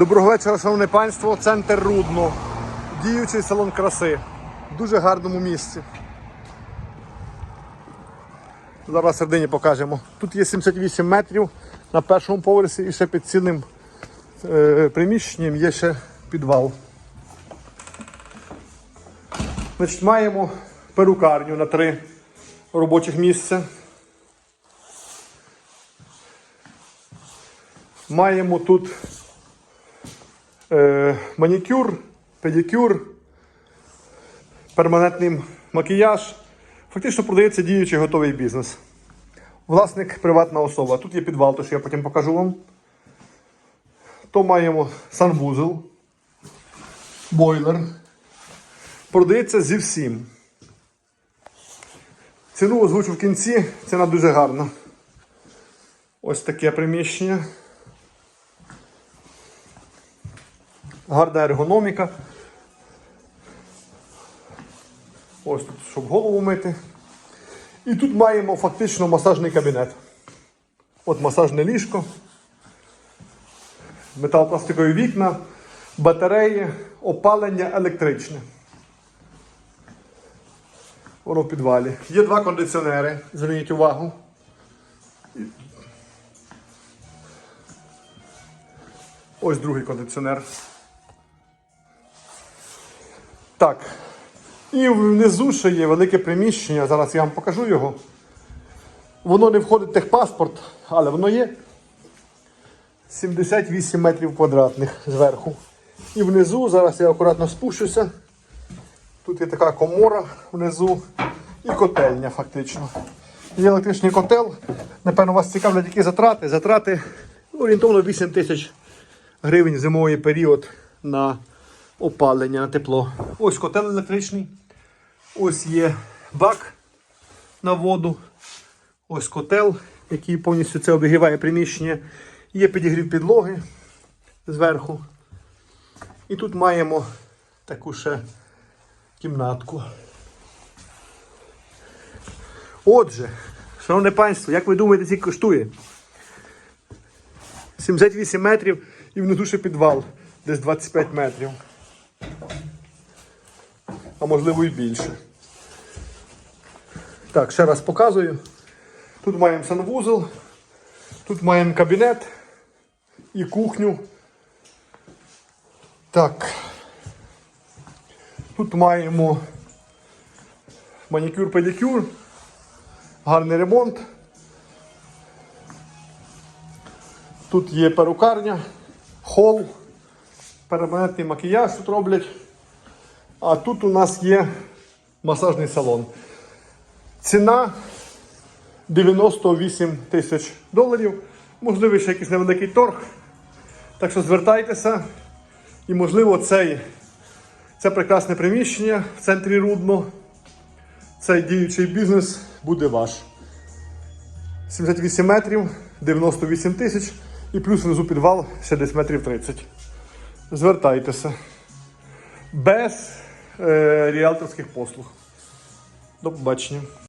Доброго вечора, шановне панство, центр Рудно. Діючий салон краси. В дуже гарному місці. Зараз середині покажемо. Тут є 78 метрів на першому поверсі і ще під цілим е, приміщенням є ще підвал. Значить, маємо перукарню на три робочих місця. Маємо тут манікюр, педикюр, перманентний макіяж. Фактично продається діючий готовий бізнес. Власник приватна особа. Тут є підвал, то що я потім покажу вам. То маємо санвузол, бойлер. Продається зі всім. Ціну озвучу в кінці, ціна дуже гарна. Ось таке приміщення. Гарна ергономіка. Ось тут, щоб голову мити. І тут маємо фактично масажний кабінет. От масажне ліжко, металопластикові вікна, батареї, опалення електричне. Воно в підвалі. Є два кондиціонери, зверніть увагу. Ось другий кондиціонер. Так. І внизу ще є велике приміщення. Зараз я вам покажу його. Воно не входить в техпаспорт, але воно є 78 метрів квадратних зверху. І внизу, зараз я акуратно спущуся. Тут є така комора внизу і котельня фактично. Є електричний котел. Напевно, вас цікавлять які затрати. Затрати орієнтовно 8 тисяч гривень зимовий період на опалення, на тепло. Ось котел електричний. Ось є бак на воду. Ось котел, який повністю це обігріває приміщення. Є підігрів підлоги зверху. І тут маємо таку ще кімнатку. Отже, шановне панство, як ви думаєте, скільки коштує? 78 метрів і внизу підвал, десь 25 метрів. А можливо і більше. Так, ще раз показую. Тут маємо санвузол, тут маємо кабінет і кухню. Так. Тут маємо манікюр-педикюр, гарний ремонт. Тут є перукарня, хол, перманентний макіяж тут роблять. А тут у нас є масажний салон. Ціна 98 тисяч доларів. Можливо, ще якийсь невеликий торг. Так що звертайтеся. І, можливо, цей, це прекрасне приміщення в центрі Рудно, цей діючий бізнес буде ваш. 78 метрів, 98 тисяч і плюс внизу підвал ще десь метрів 30. Звертайтеся. Без е, ріалторських послуг. До побачення.